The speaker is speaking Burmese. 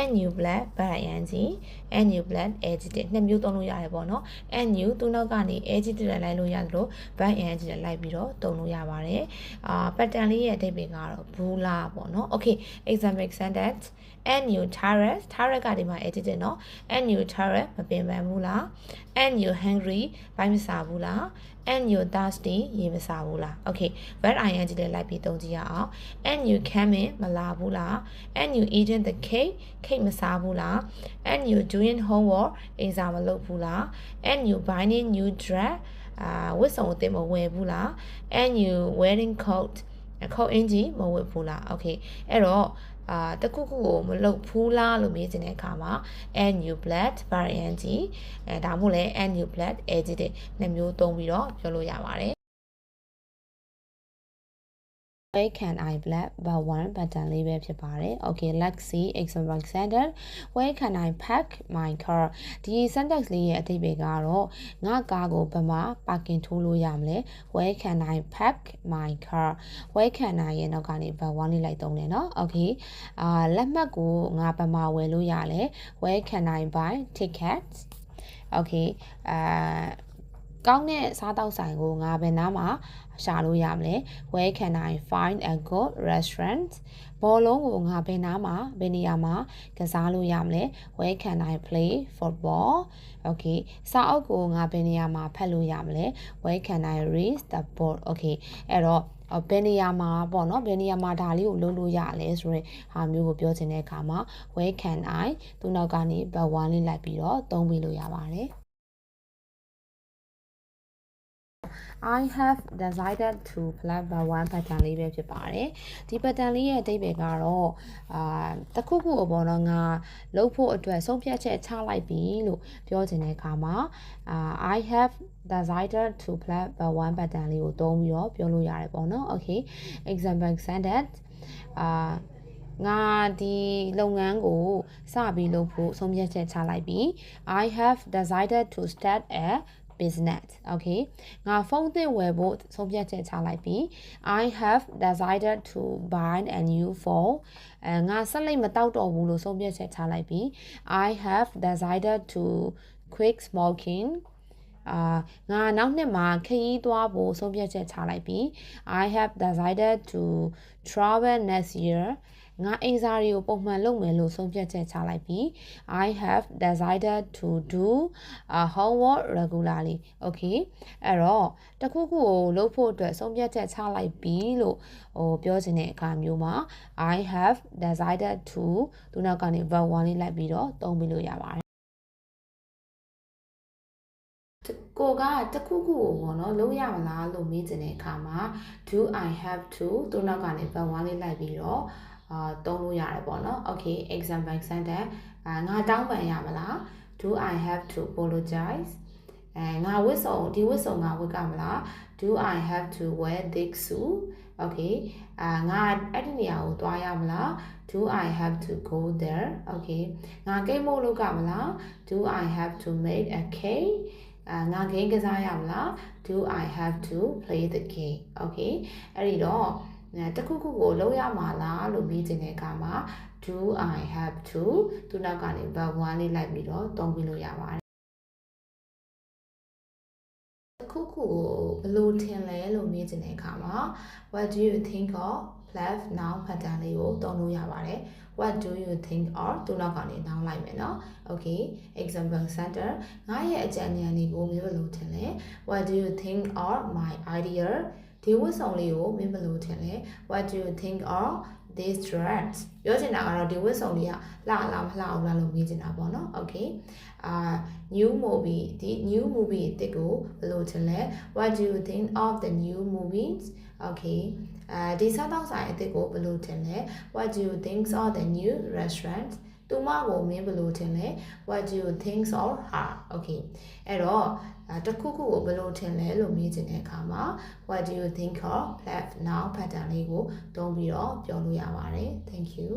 and new black bad ing and new black adjective နှစ်မျိုးသုံးလို့ရတယ်ပေါ့နော် and new သူနောက်ကနေ adjective တွေလိုက်လို့ရတယ်လို့ bad ing တွေလိုက်ပြီးတော့သုံးလို့ရပါတယ်အာ pattern လေးရဲ့အဓိပ္ပာယ်ကတော့ဘူးလားပေါ့နော် okay example sentence NU Tarek Tarek ကဒီမှာ edit တယ်နော် NU Tarek မပင်ပန်းဘူးလား NU hungry ဘိုင်းမစားဘူးလား NU thirsty ရေမစားဘူးလား okay verb ing ကြီးလေးလိုက်ပြီးသုံးကြည့်ရအောင် NU coming မလာဘူးလား NU eating the cake cake မစားဘူးလား NU doing homework အိမ်စာမလုပ်ဘူးလား NU buying new dress အာဝတ်စုံအသစ်မဝယ်ဘူးလား NU wearing coat အခုအင်ဂျီမဝတ်ဘူးလား okay အဲ့တော့ အာတခုခုကိုမလုပ်ဘူးလားလို့မေးချင်တဲ့အခါမှာ and you blood variant အဲဒါမှမဟုတ်လဲ and you blood adjective နှစ်မျိုးသုံးပြီးတော့ပြောလို့ရပါတယ် Why can I black but one button လေးပဲဖြစ်ပါတယ်။ Okay, let's see example sentence. Where can I park my car? ဒီ sentence လေးရဲ့အဓိပ္ပာယ်ကတော့ငါကားကိုဘယ်မှာ parking ထိုးလို့ရမလဲ။ Where can I park my car? Where can I ရဲ့နောက်ကနေ but one လေးလိုက်သုံးတယ်နော်။ Okay. အာလက်မှတ်ကိုငါဘယ်မှာဝယ်လို့ရလဲ။ Where can I buy tickets? Okay. အာ ကောင်းတဲ့စားတောက်ဆိုင်ကိုငါဘယ်နားမှာရှာလို့ရမလဲ Where can I find a good restaurant ဘောလုံးကိုငါဘယ်နားမှာဘယ်နေရာမှာကစားလို့ရမလဲ Where can I play football Okay စာအုပ်ကိုငါဘယ်နေရာမှာဖတ်လို့ရမလဲ Where can I read the book Okay အဲ့တော့ဘယ်နေရာမှာပေါ့နော်ဘယ်နေရာမှာဒါလေးကိုလုပ်လို့ရလဲဆိုရင်ဟာမျိုးကိုပြောချင်တဲ့အခါမှာ where can i သူနောက်ကနေ but one လေးလိုက်ပြီးတော့သုံးပြီးလို့ရပါတယ် I have decided to play by one pattern လေးပဲဖြစ်ပါတယ်ဒီ pattern လေးရဲ့အဓိပ္ပာယ်ကတော့အာတခုခုအပေါ်တော့ငါလုပ်ဖို့အတွက်ဆုံးဖြတ်ချက်ချလိုက်ပြီလို့ပြောချင်တဲ့အခါမှာအာ I have decided to play by one pattern လေးကိုသုံးပြီးတော့ပြောလို့ရတယ်ပေါ့နော် okay example sentence အာငါဒီလုပ်ငန်းကိုစပြီးလုပ်ဖို့ဆုံးဖြတ်ချက်ချလိုက်ပြီ I have decided to start a business okay ငါဖုန်းသစ်ဝယ်ဖို့ဆုံးဖြတ်ချက်ချလိုက်ပြီ I have decided to buy a new phone အဲငါဆက်လိုက်မတောက်တော့ဘူးလို့ဆုံးဖြတ်ချက်ချလိုက်ပြီ I have decided to quit smoking အာငါနောက်နှစ်မှာခရီးသွားဖို့ဆုံးဖြတ်ချက်ချလိုက်ပြီ I have decided to travel next year ငါအင်စာတွေကိုပုံမှန်လုပ်မယ်လို့ဆုံးဖြတ်ချက်ချလိုက်ပြီ I have decided to do a homework regularly okay အဲ့တော့တခုခုကိုလုပ်ဖို့အတွက်ဆုံးဖြတ်ချက်ချလိုက်ပြီလို့ဟိုပြောချင်တဲ့အခါမျိုးမှာ I have decided to သူနောက်ကနေ verb 1လေးလိုက်ပြီးတော့သုံးပြီးလို့ရပါတယ် ကိုကတခုခုကိုပေါ့နော်လုံးရမလားလို့မေးချင်တဲ့အခါမှာ do i have to သူနောက်ကနေ verb 1လေးလိုက်ပြီးတော့အာသုံးလို့ရတယ်ပေါ့နော် okay example sentence အာငါတောင်းပန်ရမလား do i have to apologize အဲငါဝတ်စုံဒီဝတ်စုံငါဝတ်ကမလား do i have to wear this suit okay အာငါအဲ့ဒီနေရာကိုသွားရမလား do i have to go there okay ငါကိတ်မို့လုပ်ကမလား do i have to make a cake အာ ငါဂိမ်းကစားရမလား do i have to play the game okay အဲ့ဒီတော့တခုခုကိုလုပ်ရမှာလားလို့မေးချင်တဲ့အခါမှာ do i have to သူနောက်ကနေ verb 1လေးလိုက်ပြီးတော့သုံးပြီးလို့ရပါတယ်တခုခုကိုဘယ်လိုထင်လဲလို့မေးချင်တဲ့အခါမှာ what do you think of love about it. what do you think or သူနောက်ကနေ noun no. okay example center ငါရဲ့အကြံဉာဏ်တွေကိုမျိုးလိုထင်လဲ what do you think are my idea ဒီဝတ်ဆောင်လေးကိုမင်းဘယ်လိုထင်လဲ what do you think of this dress ပြောချင်တာကတော့ဒီဝတ်ဆောင်လေးကလှလားမလှအောင်လားလို့မေးချင်တာပေါ့နော် okay အာ new movie ဒီ new movie အစ်ကိုဘယ်လိုထင်လဲ what do you think of the new movies okay အဲဒီစားတောက်ဆိုင်အစ်ကိုဘယ်လိုထင်လဲ what do you think of the new restaurant သူမကိုမင်းဘယ်လိုထင်လဲ what do you think of her okay အဲ့တော့တခုခုကိုဘယ်လိုထင်လဲလို့မေးချင်တဲ့အခါမှာ what do you think of plat now pattern လေးကိုသုံးပြီးတော့ပြောလို့ရပါတယ် thank you